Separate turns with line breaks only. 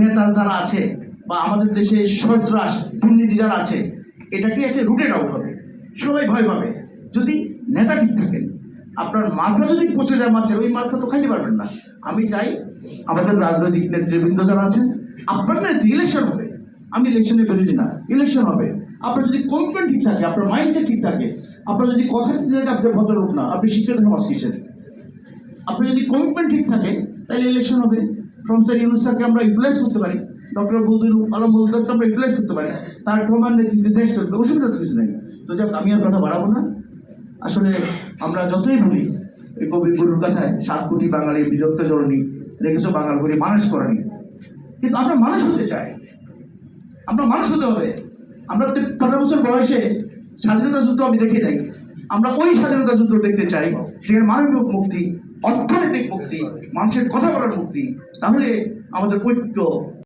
নেতা যারা আছে বা আমাদের দেশে সন্ত্রাস, দুর্নীতি যারা আছে, এটাকে একটা রুটেড আউট হবে। সবাই ভয় পাবে। যদি নেতা ঠিক থাকেন, আপনার মাথা যদি পচে যায় মাছের, ওই মাথা তো খাইতে পারবেন না। আমি চাই আমাদের রাজনৈতিক নেতৃবৃন্দ যারা আছেন, আপনার নেত্রী ইলেকশন হবে। আমি ইলেকশনে বিরোধী না ইলেকশন হবে। আপনার যদি কমিটমেন্ট ঠিক থাকে, আপনার মাইন্ডসেট ঠিক থাকে, আপনার যদি কথা ঠিক থাকে, আপনি ভদ্রলোক না, আপনি শিক্ষিত সমাজ কিসের আপনার যদি কমিটমেন্ট ঠিক থাকে, তাহলে ইলেকশন হবে। প্রফেসর ইউনুস আমরা ইউটিলাইজ করতে পারি। ডক্টর বদুল আলম বদুলকে আমরা ইউটিলাইজ করতে পারি। তার প্রমাণ নেতৃত্বে দেশ চলবে অসুবিধা তো কিছু নেই। তো যাক, আমি আর কথা বাড়াবো না। আসলে আমরা যতই বলি, এই কবি গুরুর কথায়, সাত কোটি বাঙালির বিরক্ত জননী, রেখেছো বাঙাল করে মানুষ করেনি। কিন্তু আমরা মানুষ হতে চাই। আমরা মানুষ হতে হবে। আমরা পনেরো বছর বয়সে স্বাধীনতা যুদ্ধ আমি দেখি নাই। আমরা ওই স্বাধীনতা যুদ্ধ দেখতে চাই, সেখানে মানবিক মুক্তি, অর্থনৈতিক মুক্তি, মানুষের কথা বলার মুক্তি, তাহলে আমাদের ঐক্য